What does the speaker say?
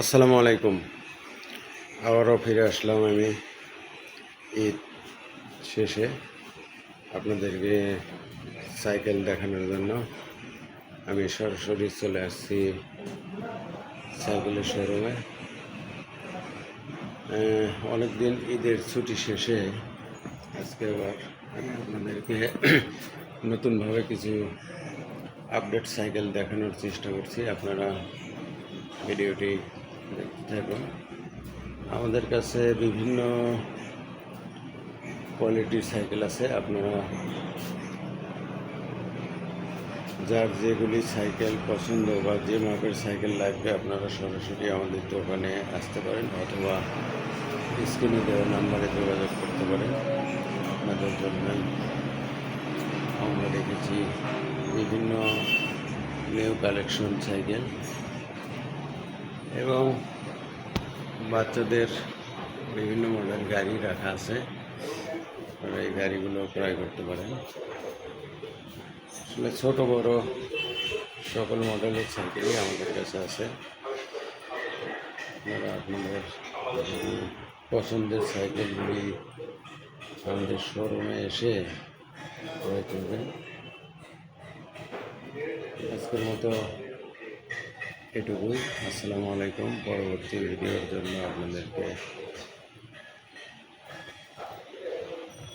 আসসালামু আলাইকুম। আবারও ফিরে আসলাম আমি ঈদ শেষে আপনাদেরকে সাইকেল দেখানোর জন্য। আমি সরাসরি চলে আসছি সাইকেলের শোরুমে। অনেক দিন ঈদের ছুটি শেষে আজকে আবার আমি আপনাদেরকে নতুনভাবে কিছু আপডেট সাইকেল দেখানোর চেষ্টা করছি। আপনারা ভিডিওটি দেখতে থাকুন আমাদের কাছে বিভিন্ন কোয়ালিটির সাইকেল আছে। আপনারা যার যেগুলি সাইকেল পছন্দ বা যে মাপের সাইকেল লাগবে, আপনারা সরাসরি আমাদের দোকানে আসতে পারেন অথবা স্ক্রিনে দেওয়া নাম্বারে যোগাযোগ করতে পারেন। আপনাদের জন্যই আমরা দেখেছি বিভিন্ন নিউ কালেকশন সাইকেল এবং বাচ্চাদের বিভিন্ন মডেল গাড়ি রাখা আছে। এই গাড়িগুলো ক্রয় করতে পারেন। আসলে ছোট, বড় সকল মডেলের সাইকেলই আমাদের কাছে আছে। আপনাদের পছন্দের সাইকেলগুলি আমাদের শোরুমে এসে ক্রয় করবেন। আজকের মতো এটুকুই। আসসালামু আলাইকুম। পরবর্তী ভিডিওর জন্য আপনাদেরকে